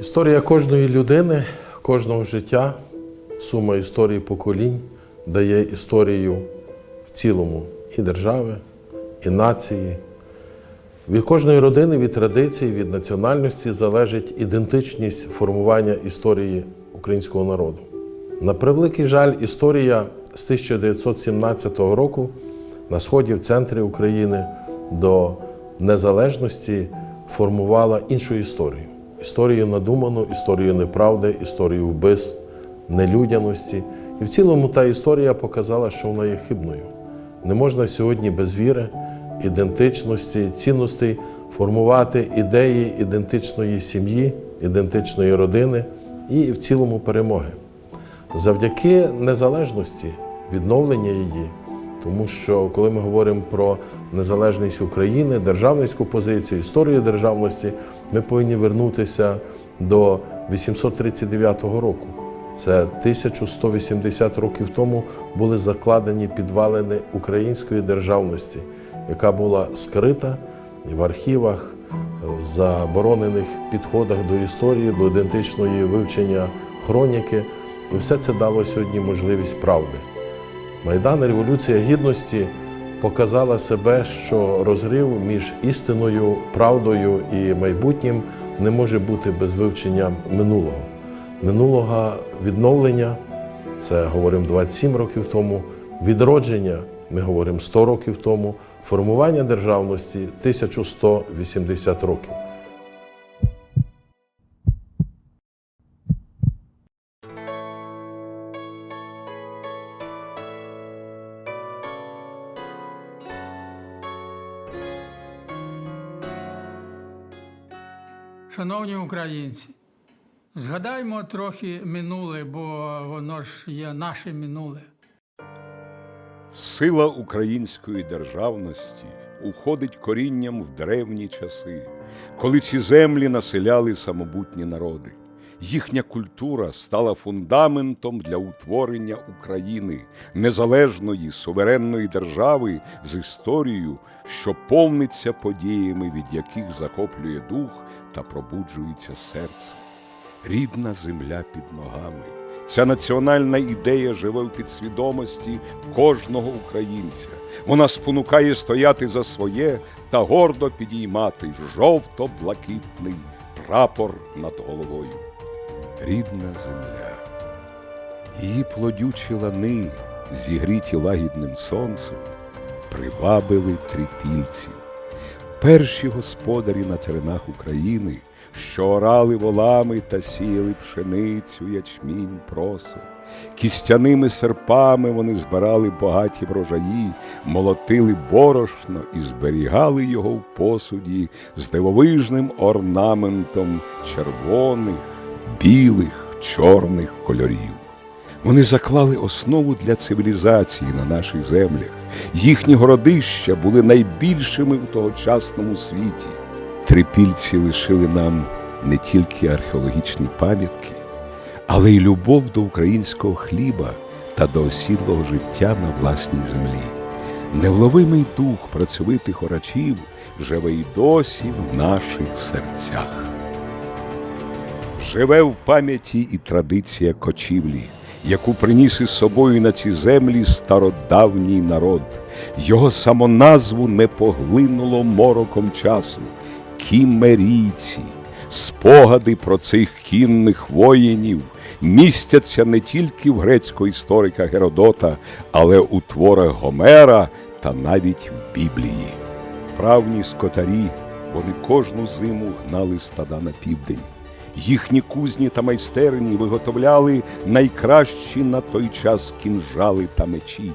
Історія кожної людини, кожного життя, сума історії поколінь дає історію в цілому і держави, і нації. Від кожної родини, від традицій, від національності залежить ідентичність формування історії українського народу. На превеликий жаль, історія з 1917 року на сході, в центрі України до незалежності формувала іншу історію. Історію надуману, історію неправди, історію вбивств, нелюдяності. І в цілому та історія показала, що вона є хибною. Не можна сьогодні без віри, ідентичності, цінностей формувати ідеї ідентичної сім'ї, ідентичної родини і в цілому перемоги. Завдяки незалежності, відновлення її, тому що коли ми говоримо про незалежність України, державницьку позицію, історію державності, ми повинні вернутися до 839 року. Це 1180 років тому були закладені підвалини української державності, яка була скрита в архівах, в заборонених підходах до історії, до ідентичної вивчення хроніки. І все це дало сьогодні можливість правди. Майдан Революція Гідності показала себе, що розрив між істиною, правдою і майбутнім не може бути без вивчення минулого. Минулого відновлення, це говоримо 27 років тому, відродження, ми говоримо 100 років тому, формування державності 1180 років. Шановні українці, згадаймо трохи минуле, бо воно ж є наше минуле. Сила української державності уходить корінням в древні часи, коли ці землі населяли самобутні народи. Їхня культура стала фундаментом для утворення України, незалежної суверенної держави з історією, що повниться подіями, від яких захоплює дух та пробуджується серце. Рідна земля під ногами. Ця національна ідея живе в підсвідомості кожного українця. Вона спонукає стояти за своє та гордо підіймати жовто-блакитний прапор над головою. Рідна земля. Її плодючі лани, зігріті лагідним сонцем, привабили трипільців. Перші господарі на теренах України, що орали волами та сіяли пшеницю, ячмінь, просо. Кістяними серпами вони збирали багаті врожаї, молотили борошно і зберігали його в посуді з дивовижним орнаментом червоних, білих, чорних кольорів. Вони заклали основу для цивілізації на наших землях. Їхні городища були найбільшими в тогочасному світі. Трипільці лишили нам не тільки археологічні пам'ятки, але й любов до українського хліба та до осідлого життя на власній землі. Невловимий дух працьовитих орачів живе й досі в наших серцях. Живе в пам'яті і традиція кочівлі, яку приніс із собою на ці землі стародавній народ. Його самоназву не поглинуло мороком часу. Кімерійці, спогади про цих кінних воїнів містяться не тільки в грецького історика Геродота, але у творах Гомера та навіть в Біблії. Вправні скотарі, вони кожну зиму гнали стада на південь. Їхні кузні та майстерні виготовляли найкращі на той час кінжали та мечі.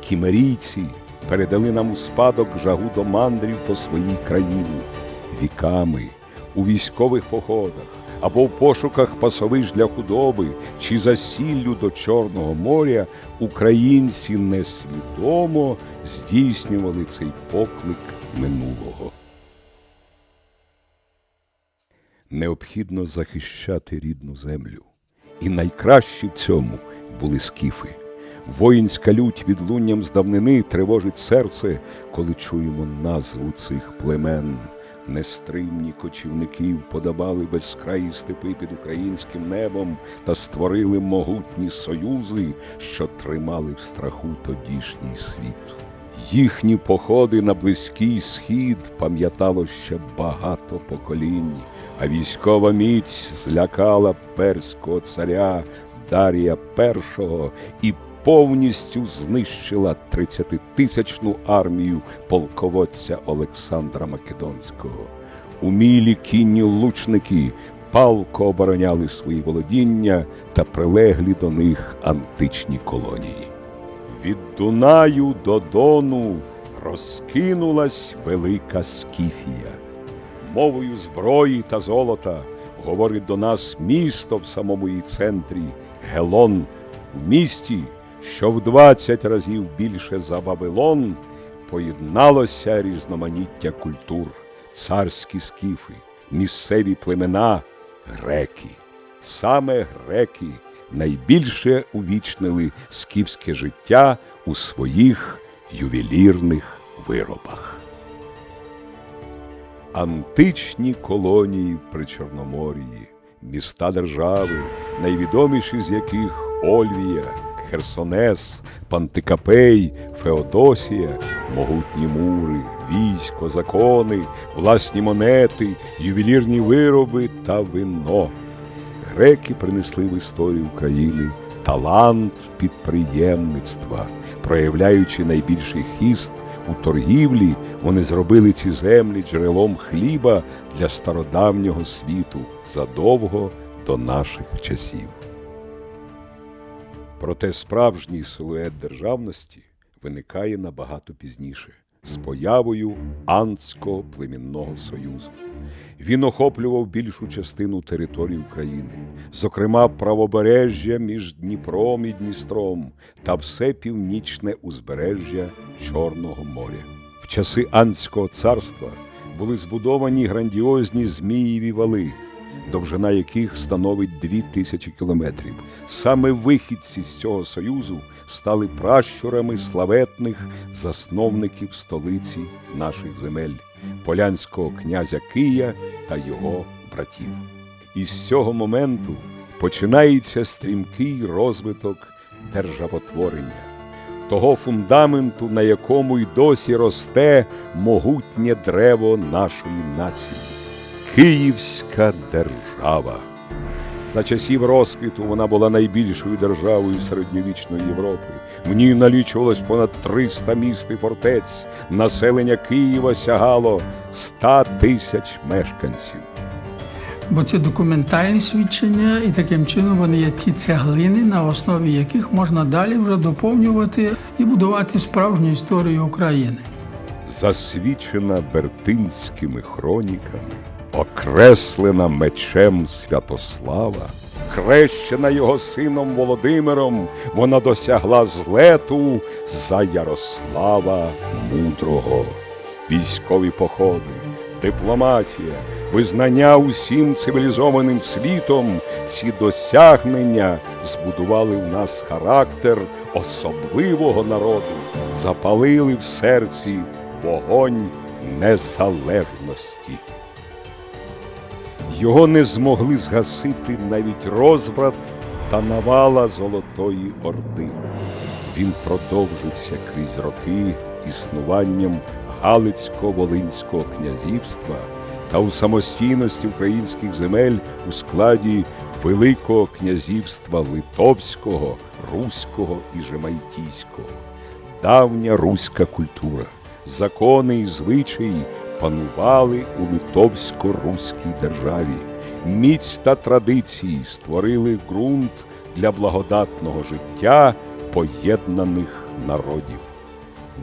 Кімерійці передали нам у спадок жагу до мандрів по своїй країні віками, у військових походах або в пошуках пасовищ для худоби чи засіллю до Чорного моря українці несвідомо здійснювали цей поклик минулого. Необхідно захищати рідну землю. І найкращі в цьому були скіфи. Воїнська лють відлунням з давнини тривожить серце, коли чуємо назву цих племен. Нестримні кочівників подобали безкраї степи під українським небом та створили могутні союзи, що тримали в страху тодішній світ. Їхні походи на близький схід пам'ятало ще багато поколінь, а військова міць злякала перського царя Дарія І і повністю знищила 30-тисячну армію полководця Олександра Македонського. Умілі кінні лучники палко обороняли свої володіння та прилеглі до них античні колонії. Від Дунаю до Дону розкинулась велика Скіфія. Мовою зброї та золота говорить до нас місто в самому її центрі Гелон. В місті, що в двадцять разів більше за Вавилон, поєдналося різноманіття культур, царські скіфи, місцеві племена, греки. Саме греки найбільше увічнили скіфське життя у своїх ювелірних виробах. Античні колонії при Чорноморії, міста держави, найвідоміші з яких Ольвія, Херсонес, Пантикапей, Феодосія, могутні мури, військо, закони, власні монети, ювелірні вироби та вино. Греки принесли в історію України талант підприємництва, проявляючи найбільший хіст у торгівлі, вони зробили ці землі джерелом хліба для стародавнього світу задовго до наших часів. Проте справжній силует державності виникає набагато пізніше з появою Антського племінного союзу. Він охоплював більшу частину території України, зокрема правобережжя між Дніпром і Дністром та все північне узбережжя Чорного моря. В часи Антського царства були збудовані грандіозні Змієві вали, довжина яких становить дві тисячі кілометрів. Саме вихідці з цього союзу стали пращурами славетних засновників столиці наших земель полянського князя Кия та його братів. І з цього моменту починається стрімкий розвиток державотворення, того фундаменту, на якому й досі росте могутнє древо нашої нації. Київська держава. За часів розквіту вона була найбільшою державою середньовічної Європи. В ній налічувалось понад 300 міст і фортець. Населення Києва сягало 100 тисяч мешканців. Бо це документальні свідчення, і таким чином вони є ті цеглини, на основі яких можна далі вже доповнювати і будувати справжню історію України. засвідчена бертинськими хроніками, окреслена мечем Святослава, хрещена його сином Володимиром, вона досягла злету за Ярослава Мудрого. Військові походи, дипломатія, визнання усім цивілізованим світом, ці досягнення збудували в нас характер особливого народу, запалили в серці вогонь незалежності. Його не змогли згасити навіть розбрат та навала Золотої Орди. Він продовжився крізь роки існуванням Галицько-Волинського князівства та у самостійності українських земель у складі Великого князівства Литовського, Руського і Жемайтійського. Давня руська культура, закони і звичаї панували у литовсько-руській державі. Міць та традиції створили ґрунт для благодатного життя поєднаних народів.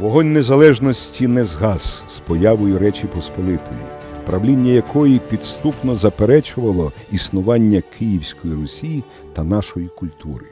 Вогонь незалежності не згас з появою Речі Посполитої, правління якої підступно заперечувало існування Київської Русі та нашої культури.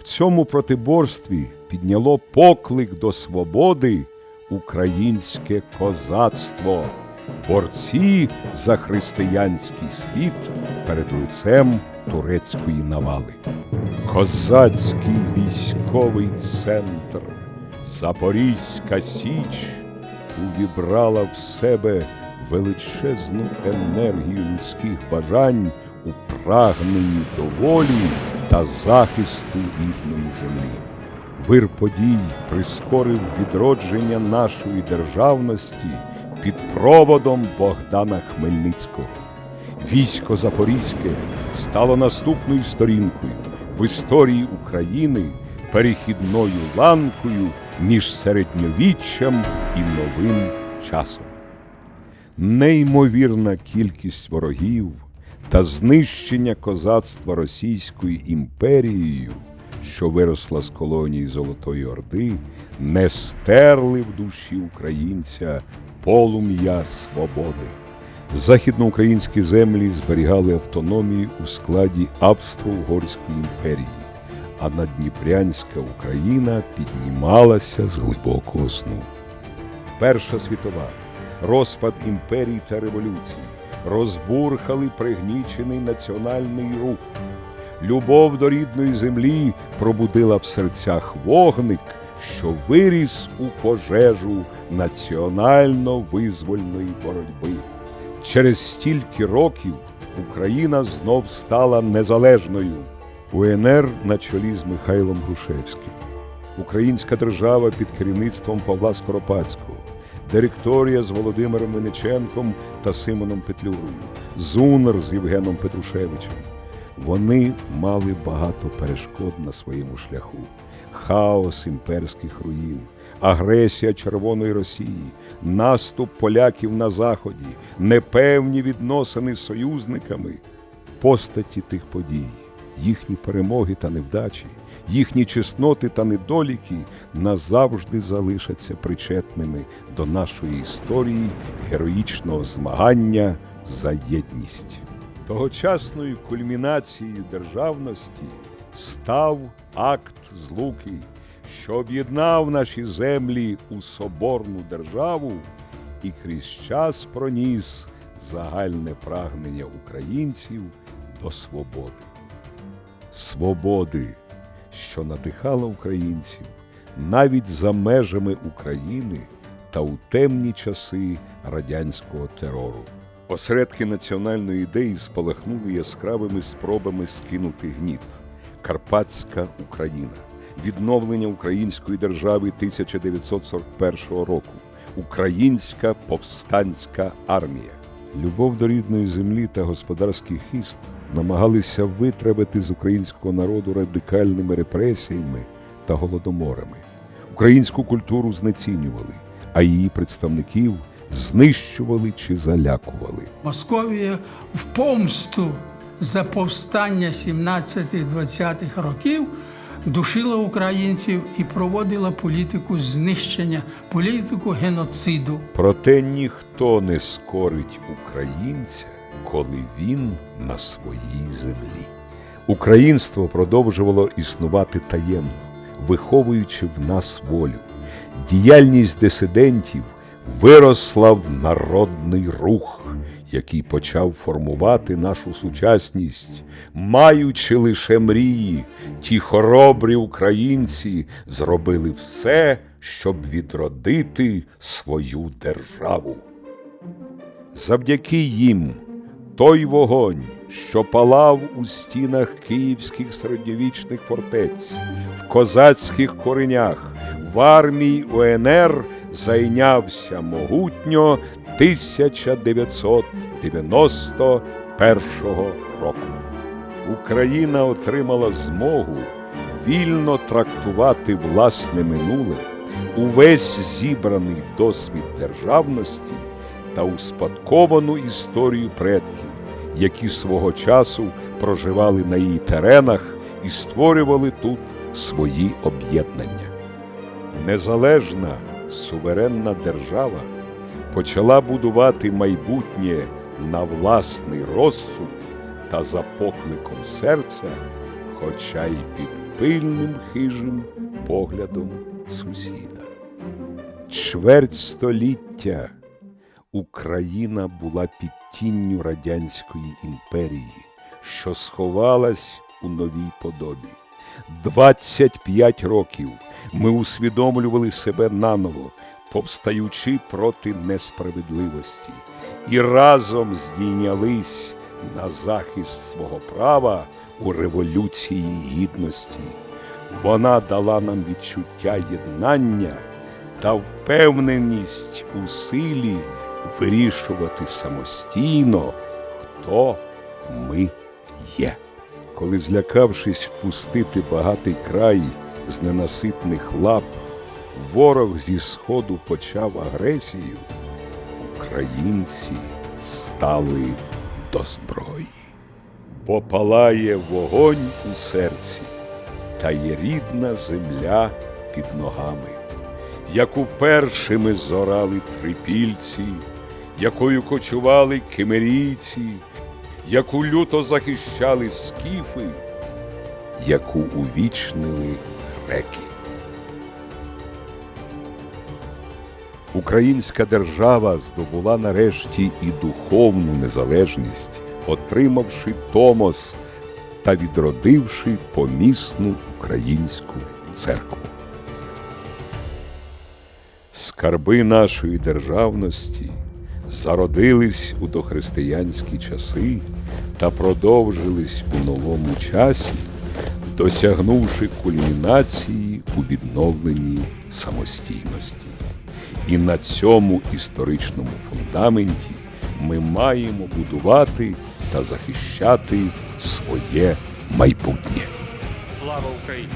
В цьому протиборстві підняло поклик до свободи українське козацтво, борці за християнський світ перед лицем турецької навали. Козацький військовий центр, Запорізька Січ увібрала в себе величезну енергію людських бажань у прагненні до волі та захисту рідної землі. Вир подій прискорив відродження нашої державності під проводом Богдана Хмельницького. Військо Запорізьке стало наступною сторінкою в історії України перехідною ланкою між середньовіччям і новим часом. Неймовірна кількість ворогів та знищення козацтва Російською імперією, що виросла з колонії Золотої Орди, не стерли в душі українця полум'я свободи. Західноукраїнські землі зберігали автономію у складі Австро-Угорської імперії, а Надніпрянська Україна піднімалася з глибокого сну. Перша світова, розпад імперій та революцій розбурхали пригнічений національний рух. Любов до рідної землі пробудила в серцях вогник, що виріс у пожежу національно-визвольної боротьби. Через стільки років Україна знов стала незалежною. УНР на чолі з Михайлом Грушевським. Українська держава під керівництвом Павла Скоропадського, директорія з Володимиром Винниченком та Симоном Петлюрою, ЗУНР з Євгеном Петрушевичем. Вони мали багато перешкод на своєму шляху: хаос імперських руїн, агресія Червоної Росії, наступ поляків на Заході, непевні відносини з союзниками. Постаті тих подій, їхні перемоги та невдачі, їхні чесноти та недоліки назавжди залишаться причетними до нашої історії героїчного змагання за єдність. Тогочасною кульмінацією державності став акт злуки, що об'єднав наші землі у соборну державу і крізь час проніс загальне прагнення українців до свободи. Свободи, що надихала українців навіть за межами України та у темні часи радянського терору. Осередки національної ідеї спалахнули яскравими спробами скинути гніт. Карпатська Україна, відновлення української держави 1941 року, Українська повстанська армія. Любов до рідної землі та господарський хіст намагалися витравити з українського народу радикальними репресіями та голодоморами. Українську культуру знецінювали, а її представників знищували чи залякували. Московія в помсту за повстання 17-20-х років душила українців і проводила політику знищення, політику геноциду. Проте ніхто не скорить українця, коли він на своїй землі. Українство продовжувало існувати таємно, виховуючи в нас волю. Діяльність дисидентів виросла в народний рух, який почав формувати нашу сучасність, маючи лише мрії, ті хоробрі українці зробили все, щоб відродити свою державу. Завдяки їм той вогонь, що палав у стінах київських середньовічних фортець, в козацьких коренях, в армії УНР зайнявся могутньо 1991 року. Україна отримала змогу вільно трактувати власне минуле, увесь зібраний досвід державності та успадковану історію предків, які свого часу проживали на її теренах і створювали тут свої об'єднання. Незалежна суверенна держава почала будувати майбутнє на власний розсуд та за покликом серця, хоча й під пильним хижим поглядом сусіда. Чверть століття Україна була під тінню Радянської імперії, що сховалась у новій подобі. 25 років ми усвідомлювали себе наново, повстаючи проти несправедливості, і разом здійнялись на захист свого права у революції гідності. Вона дала нам відчуття єднання та впевненість у силі вирішувати самостійно, хто ми є. Коли, злякавшись впустити багатий край з ненаситних лап, ворог зі сходу почав агресію, українці стали до зброї, бо палає вогонь у серці, та є рідна земля під ногами, яку першими зорали трипільці, якою кочували кемерійці, яку люто захищали скіфи, яку увічнили греки. Українська держава здобула нарешті і духовну незалежність, отримавши Томос та відродивши помісну українську церкву. Скарби нашої державності зародились у дохристиянські часи та продовжились у новому часі, досягнувши кульмінації у відновленні самостійності. І на цьому історичному фундаменті ми маємо будувати та захищати своє майбутнє. Слава Україні!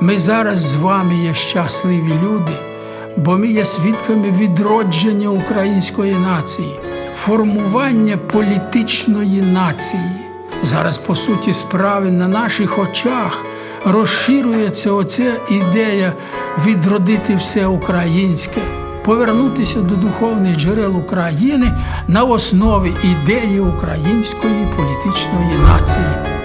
Ми зараз з вами є щасливі люди, бо ми є свідками відродження української нації, формування політичної нації. Зараз, по суті, справи на наших очах розширюється оця ідея відродити все українське, повернутися до духовних джерел України на основі ідеї української політичної нації.